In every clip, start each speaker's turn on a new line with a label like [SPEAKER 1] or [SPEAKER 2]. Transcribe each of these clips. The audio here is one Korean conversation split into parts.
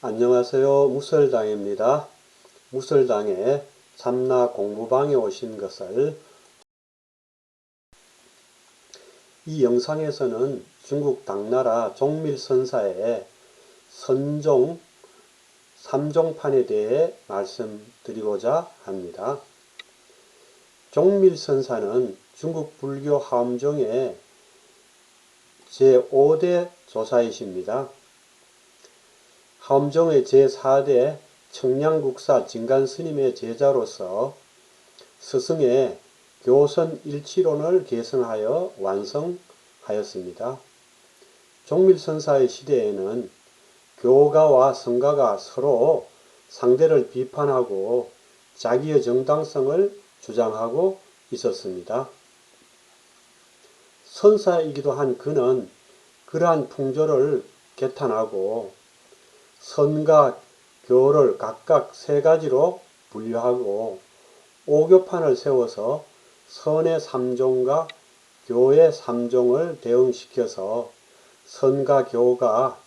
[SPEAKER 1] 안녕하세요. 무설당입니다. 무설당에 참나 공부방에 오신 것을 이 영상에서는 중국 당나라 종밀선사의 선종 3종판에 대해 말씀드리고자 합니다. 종밀선사는 중국 불교 하엄종의 제5대 조사이십니다. 하엄정의 제4대 청량국사 진간스님의 제자로서 스승의 교선 일치론을 계승하여 완성하였습니다. 종밀선사의 시대에는 교가와 성가가 서로 상대를 비판하고 자기의 정당성을 주장하고 있었습니다. 선사이기도 한 그는 그러한 풍조를 개탄하고 선과 교를 각각 세 가지로 분류하고 오교판을 세워서 선의 삼종과 교의 삼종을 대응시켜서 선과 교가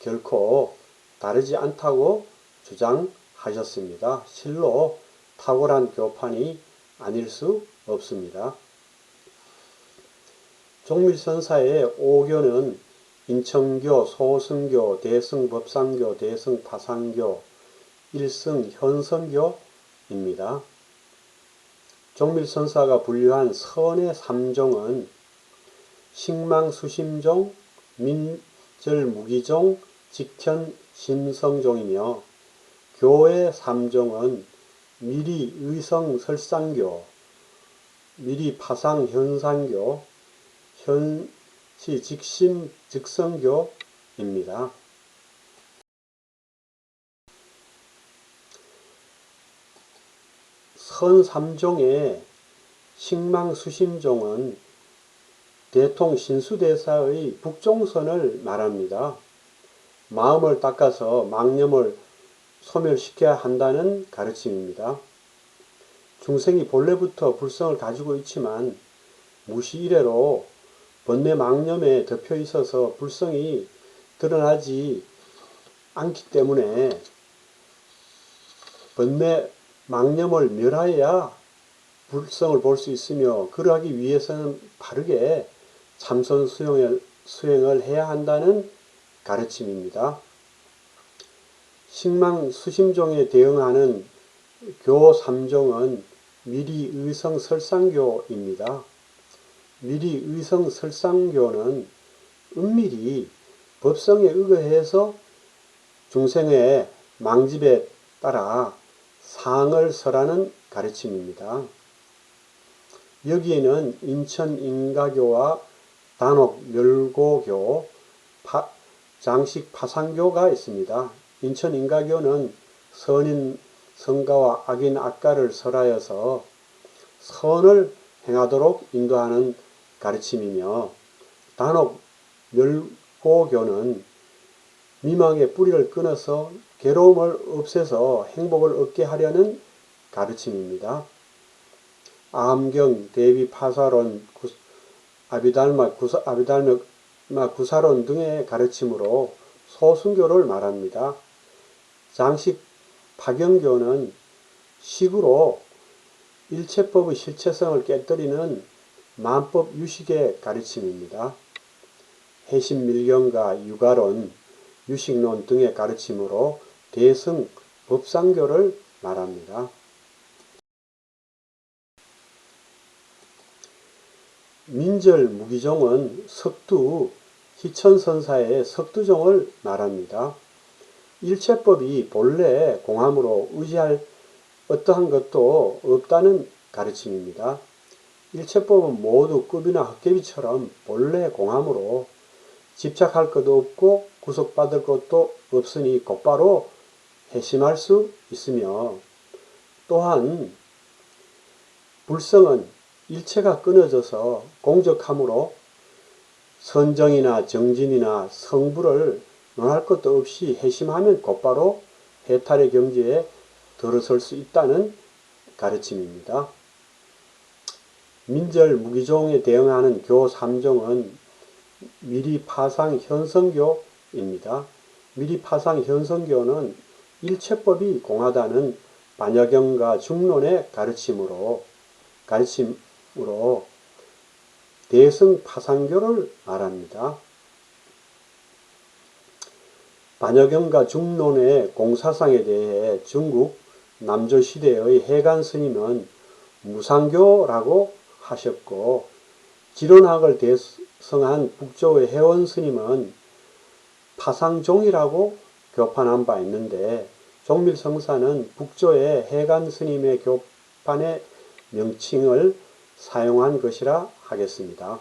[SPEAKER 1] 결코 다르지 않다고 주장하셨습니다. 실로 탁월한 교판이 아닐 수 없습니다. 종밀선사의 오교는 인천교, 소승교, 대승법상교, 대승파상교, 일승 현성교입니다. 종밀선사가 분류한 선의 삼종은 식망수심종, 민절무기종, 직현심성종이며 교의 삼종은 미리의성설상교, 미리파상현상교, 현시 직심 즉성교입니다. 선삼종의 식망수심종은 대통 신수대사의 북종선을 말합니다. 마음을 닦아서 망념을 소멸시켜야 한다는 가르침입니다. 중생이 본래부터 불성을 가지고 있지만 무시 이래로 번뇌 망념에 덮여 있어서 불성이 드러나지 않기 때문에 번뇌 망념을 멸하여야 불성을 볼 수 있으며 그러하기 위해서는 바르게 참선 수행을, 수행을 해야 한다는 가르침입니다. 식망 수심종에 대응하는 교 3종은 미리 의성 설상교입니다. 미리 의성 설상교는 은밀히 법성에 의거해서 중생의 망집에 따라 상을 설하는 가르침입니다. 여기에는 인천 인가교와 단옥 멸고교, 파, 장식 파상교가 있습니다. 인천 인가교는 선인 성가와 악인 악가를 설하여서 선을 행하도록 인도하는 가르침이며 단옥 멸고교는 미망의 뿌리를 끊어서 괴로움을 없애서 행복을 얻게 하려는 가르침입니다. 암경, 대비 파사론, 아비달마, 구사, 아비달마 구사론 등의 가르침으로 소승교를 말합니다. 장식 파경교는 식으로 일체법의 실체성을 깨뜨리는 만법 유식의 가르침입니다. 해신밀경과 유가론, 유식론 등의 가르침으로 대승 법상교를 말합니다. 민절 무기종은 석두, 희천선사의 석두종을 말합니다. 일체법이 본래 공함으로 의지할 어떠한 것도 없다는 가르침입니다. 일체법은 모두 급이나 헛개비처럼 본래 공함으로 집착할 것도 없고 구속받을 것도 없으니 곧바로 회심할 수 있으며 또한 불성은 일체가 끊어져서 공적함으로 선정이나 정진이나 성부를 논할 것도 없이 회심하면 곧바로 해탈의 경지에 들어설 수 있다는 가르침입니다. 민절 무기종에 대응하는 교 3종은 미리 파상 현성교입니다. 미리파상 현성교는 일체법이 공하다는 반야경과 중론의 가르침으로 가르침으로 대승 파상교를 말합니다. 반야경과 중론의 공사상에 대해 중국 남조 시대의 해간 스님은 무상교라고 하셨고 지론학을 대성한 북조의 해원 스님은 파상종이라고 교판한 바 있는데 종밀성사는 북조의 해간 스님의 교판의 명칭을 사용한 것이라 하겠습니다.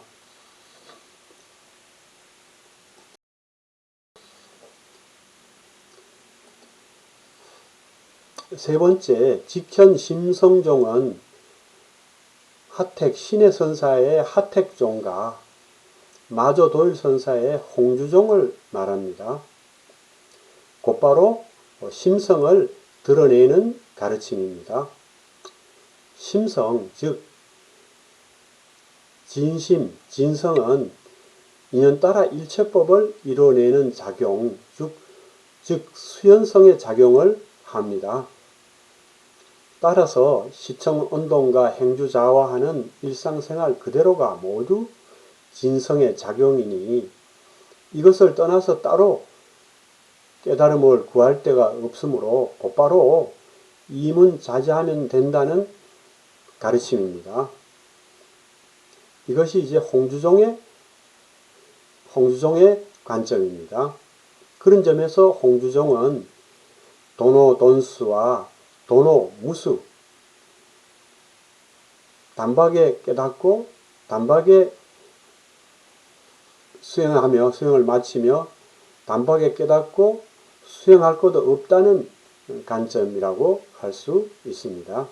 [SPEAKER 1] 세 번째, 직현 심성종은 하택 신의 선사의 하택종과 마조 도일 선사의 홍주종을 말합니다. 곧바로 심성을 드러내는 가르침입니다. 심성, 즉 진심, 진성은 인연따라 일체법을 이뤄내는 작용, 즉, 즉 수연성의 작용을 합니다. 따라서 시청 운동과 행주 자화하는 일상생활 그대로가 모두 진성의 작용이니 이것을 떠나서 따로 깨달음을 구할 데가 없으므로 곧바로 이문자제하면 된다는 가르침입니다. 이것이 이제 홍주종의 홍주종의 관점입니다. 그런 점에서 홍주종은 도노 돈수와 도노 무수 단박에 깨닫고 단박에 수행하며 수행을 마치며 단박에 깨닫고 수행할 것도 없다는 관점이라고 할 수 있습니다.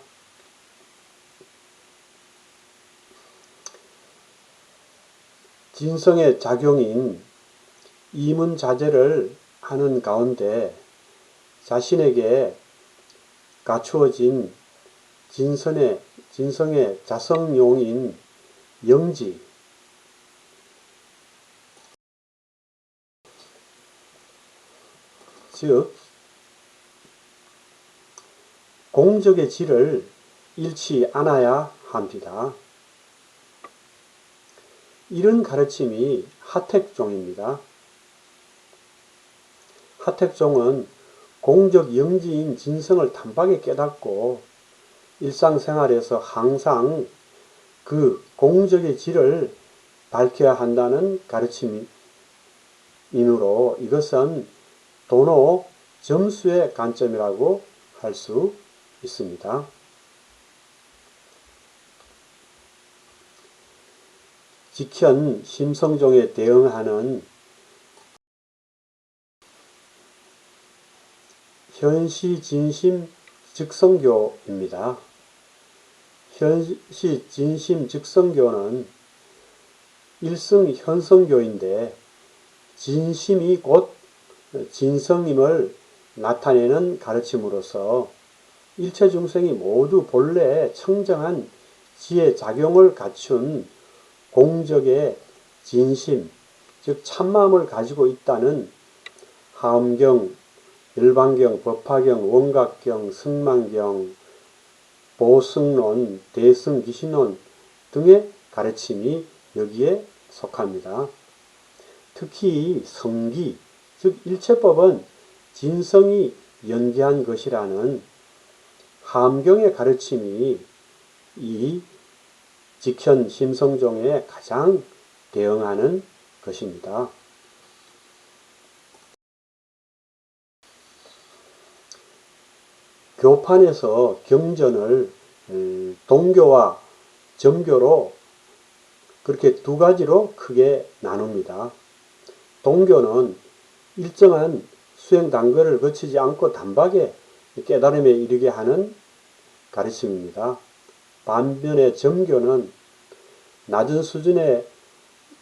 [SPEAKER 1] 진성의 작용인 이문자제를 하는 가운데 자신에게 갖추어진 진선의, 진성의 자성용인 영지, 즉, 공적의 질을 잃지 않아야 합니다. 이런 가르침이 하택종입니다. 하택종은 공적 영지인 진성을 단박에 깨닫고 일상생활에서 항상 그 공적의 질을 밝혀야 한다는 가르침이므로 이것은 도노 점수의 관점이라고 할 수 있습니다. 직현 심성종에 대응하는 현시 진심 즉성교입니다. 현시 진심 즉성교는 일성 현성교인데 진심이 곧 진성임을 나타내는 가르침으로서 일체 중생이 모두 본래 청정한 지혜 작용을 갖춘 공적의 진심, 즉 참마음을 가지고 있다는 하엄경, 일반경, 법화경, 원각경, 승만경, 보승론, 대승기신론 등의 가르침이 여기에 속합니다. 특히 성기, 즉 일체법은 진성이 연기한 것이라는 함경의 가르침이 이 직현 심성종에 가장 대응하는 것입니다. 교판에서 경전을 음, 동교와 점교로 그렇게 두 가지로 크게 나눕니다. 동교는 일정한 수행 단계를 거치지 않고 단박에 깨달음에 이르게 하는 가르침입니다. 반면에 점교는 낮은 수준의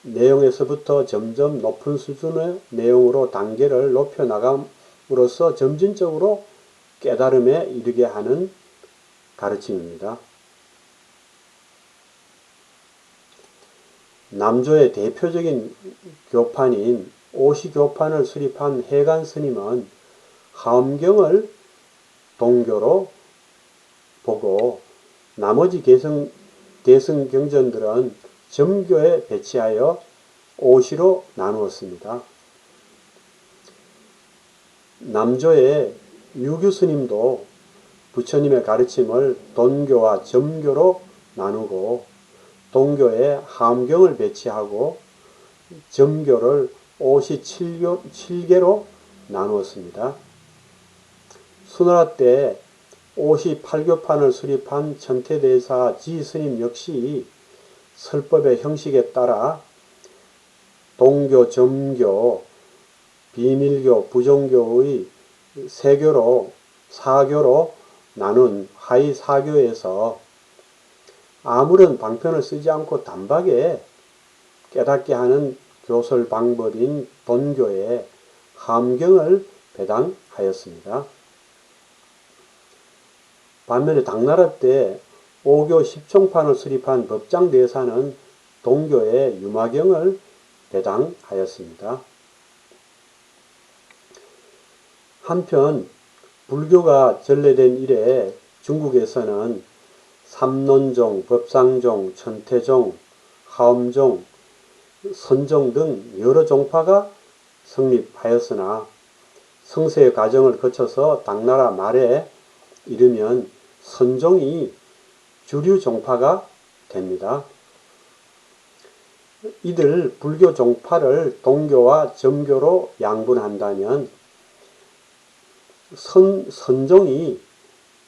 [SPEAKER 1] 내용에서부터 점점 높은 수준의 내용으로 단계를 높여 나감으로써 점진적으로 깨달음에 이르게 하는 가르침입니다. 남조의 대표적인 교판인 오시교판을 수립한 해간 스님은 하엄경을 동교로 보고 나머지 개성, 대승 경전들은 점교에 배치하여 오시로 나누었습니다. 남조의 유교 스님도 부처님의 가르침을 돈교와 점교로 나누고 동교에 함경을 배치하고 점교를 오시 7교, 7개로 나누었습니다. 수나라 때 오시 8교판을 수립한 천태대사 지스님 역시 설법의 형식에 따라 동교, 점교, 비밀교, 부정교의 세교로 사교로 나눈 하이 사교에서 아무런 방편을 쓰지 않고 단박에 깨닫게 하는 교설 방법인 본교에 함경을 배당하였습니다. 반면에 당나라 때 5교 10총판을 수립한 법장대사는 동교에 유마경을 배당하였습니다. 한편 불교가 전래된 이래 중국에서는 삼론종, 법상종, 천태종, 하엄종, 선종 등 여러 종파가 성립하였으나 성세의 과정을 거쳐서 당나라 말에 이르면 선종이 주류 종파가 됩니다. 이들 불교 종파를 동교와 점교로 양분한다면 선, 선종이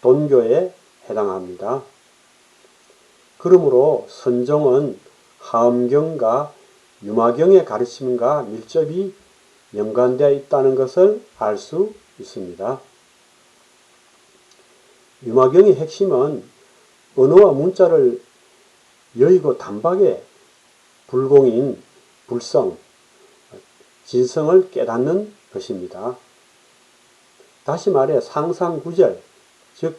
[SPEAKER 1] 돈교에 해당합니다. 그러므로 선종은 하엄경과 유마경의 가르침과 밀접히 연관되어 있다는 것을 알 수 있습니다. 유마경의 핵심은 언어와 문자를 여의고 단박에 불공인, 불성, 진성을 깨닫는 것입니다. 다시 말해 상상구절, 즉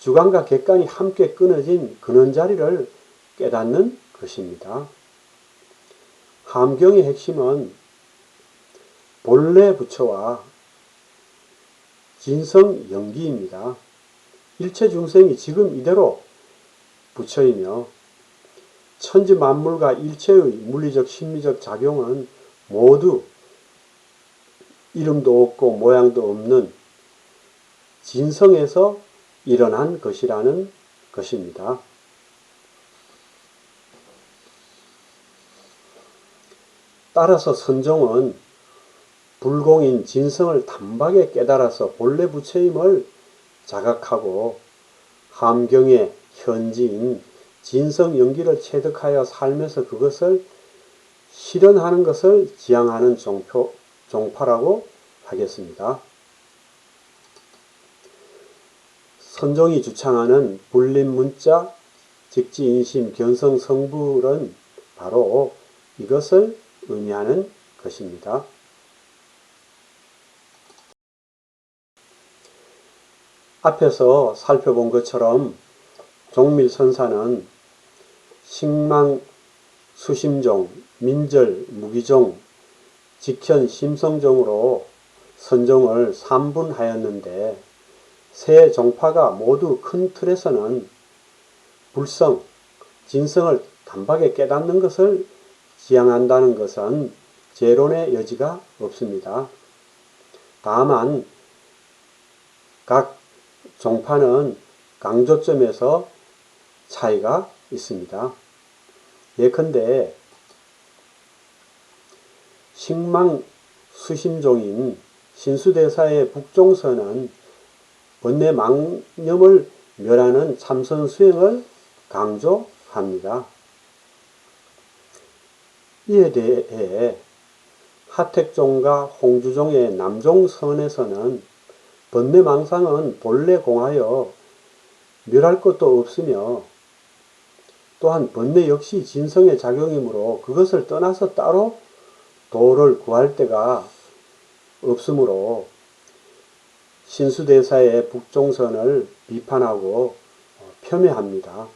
[SPEAKER 1] 주관과 객관이 함께 끊어진 근원자리를 깨닫는 것입니다. 함경의 핵심은 본래 부처와 진성 연기입니다. 일체 중생이 지금 이대로 부처이며 천지 만물과 일체의 물리적 심리적 작용은 모두 이름도 없고 모양도 없는 진성에서 일어난 것이라는 것입니다. 따라서 선종은 불공인 진성을 단박에 깨달아서 본래 부처임을 자각하고 함경의 현지인 진성 연기를 체득하여 살면서 그것을 실현하는 것을 지향하는 종표, 종파라고 하겠습니다. 선종이 주창하는 불림 문자, 직지 인심 견성 성불은 바로 이것을 의미하는 것입니다. 앞에서 살펴본 것처럼 종밀선사는 식망, 수심종, 민절, 무기종, 직현, 심성종으로 선종을 3분하였는데 세 종파가 모두 큰 틀에서는 불성, 진성을 단박에 깨닫는 것을 지향한다는 것은 재론의 여지가 없습니다. 다만 각 종파는 강조점에서 차이가 있습니다. 예컨대 식망 수심종인 신수대사의 북종서는 번뇌 망념을 멸하는 참선 수행을 강조합니다. 이에 대해 하택종과 홍주종의 남종선에서는 번뇌망상은 본래 공하여 멸할 것도 없으며 또한 번뇌 역시 진성의 작용이므로 그것을 떠나서 따로 도를 구할 때가 없으므로 신수대사의 북종선을 비판하고 폄훼합니다.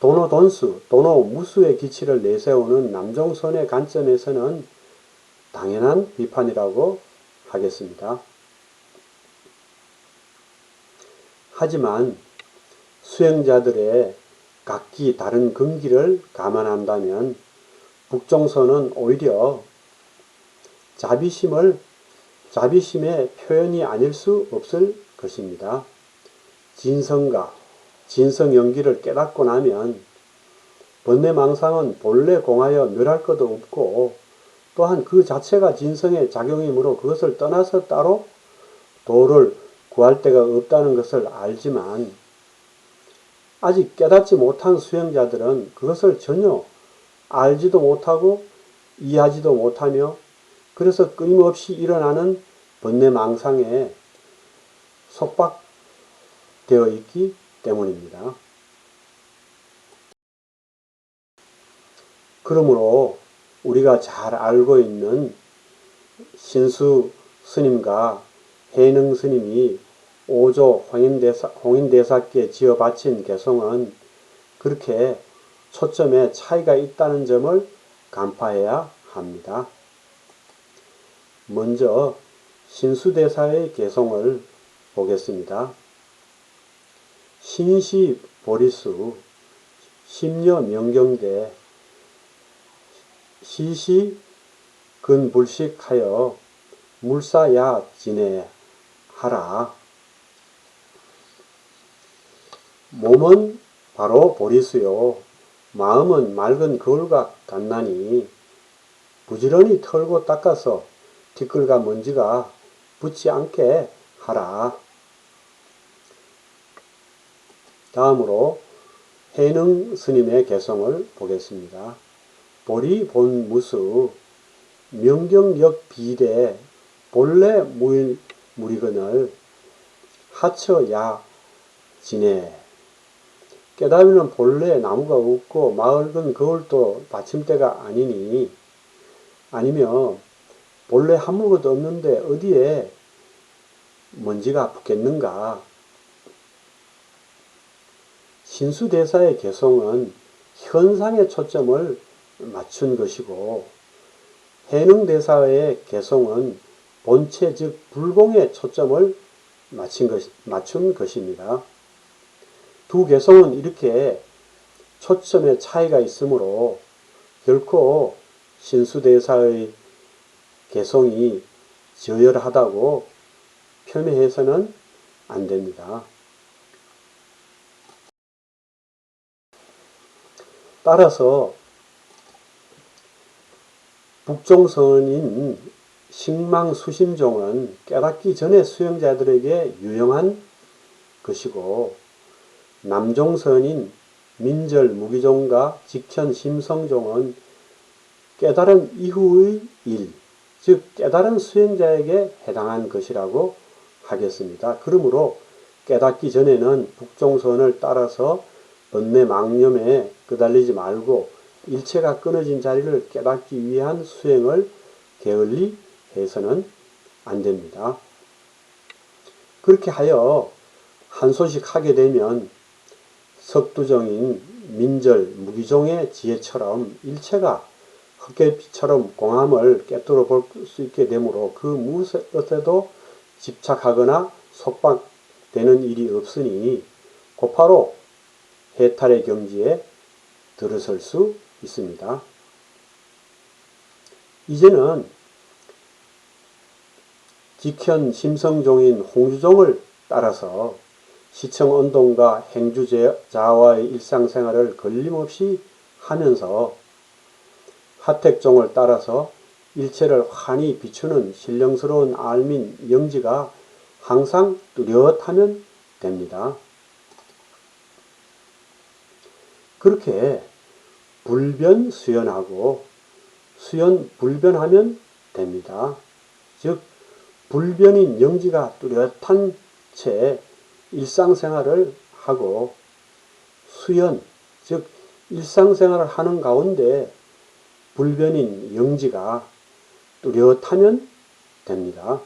[SPEAKER 1] 도노 돈수, 도노 무수의 기치를 내세우는 남종선의 관점에서는 당연한 비판이라고 하겠습니다. 하지만 수행자들의 각기 다른 근기를 감안한다면 북종선은 오히려 자비심을 자비심의 표현이 아닐 수 없을 것입니다. 진성과 진성 연기를 깨닫고 나면 번뇌망상은 본래 공하여 멸할 것도 없고 또한 그 자체가 진성의 작용이므로 그것을 떠나서 따로 도를 구할 데가 없다는 것을 알지만 아직 깨닫지 못한 수행자들은 그것을 전혀 알지도 못하고 이해하지도 못하며 그래서 끊임없이 일어나는 번뇌망상에 속박되어 있기 때문입니다. 그러므로 우리가 잘 알고 있는 신수 스님과 해능 스님이 오조 홍인대사, 홍인대사께 지어 바친 개성은 그렇게 초점에 차이가 있다는 점을 간파해야 합니다. 먼저 신수대사의 개성을 보겠습니다. 신시 보리수, 심려 명경대, 시시 근불식하여 물사야 지내하라. 몸은 바로 보리수요. 마음은 맑은 거울과 같나니 부지런히 털고 닦아서 티끌과 먼지가 붙지 않게 하라. 다음으로 해능 스님의 개성을 보겠습니다. 보리 본 무수 명경역 비대 본래 무일 무리건을 하처야 지내 깨달으면 본래 나무가 없고 맑은 거울도 받침대가 아니니 아니면 본래 아무것도 없는데 어디에 먼지가 붙겠는가 신수대사의 개성은 현상의 초점을 맞춘 것이고 해능대사의 개성은 본체 즉 불공의 초점을 맞춘, 것, 맞춘 것입니다. 두 개성은 이렇게 초점의 차이가 있으므로 결코 신수대사의 개성이 저열하다고 표현해서는 안 됩니다. 따라서 북종선인 식망수심종은 깨닫기 전에 수행자들에게 유용한 것이고 남종선인 민절 무기종과 직현 심성종은 깨달은 이후의 일, 즉 깨달은 수행자에게 해당한 것이라고 하겠습니다. 그러므로 깨닫기 전에는 북종선을 따라서 번뇌 망념에 끄달리지 말고 일체가 끊어진 자리를 깨닫기 위한 수행을 게을리 해서는 안 됩니다. 그렇게 하여 한 소식 하게 되면 석두정인 민절 무기종의 지혜처럼 일체가 헛개비처럼 공함을 깨뜨려 볼 수 있게 되므로 그 무엇에도 집착하거나 속박되는 일이 없으니 곧바로 해탈의 경지에 들어설 수 있습니다. 이제는 직현 심성종인 홍주종을 따라서 시청 운동과 행주자와의 일상생활을 걸림없이 하면서 하택종을 따라서 일체를 환히 비추는 신령스러운 알민 영지가 항상 뚜렷하면 됩니다. 그렇게 불변 수연하고 수연 불변하면 됩니다. 즉 불변인 영지가 뚜렷한 채 일상생활을 하고 수연 즉 일상생활을 하는 가운데 불변인 영지가 뚜렷하면 됩니다.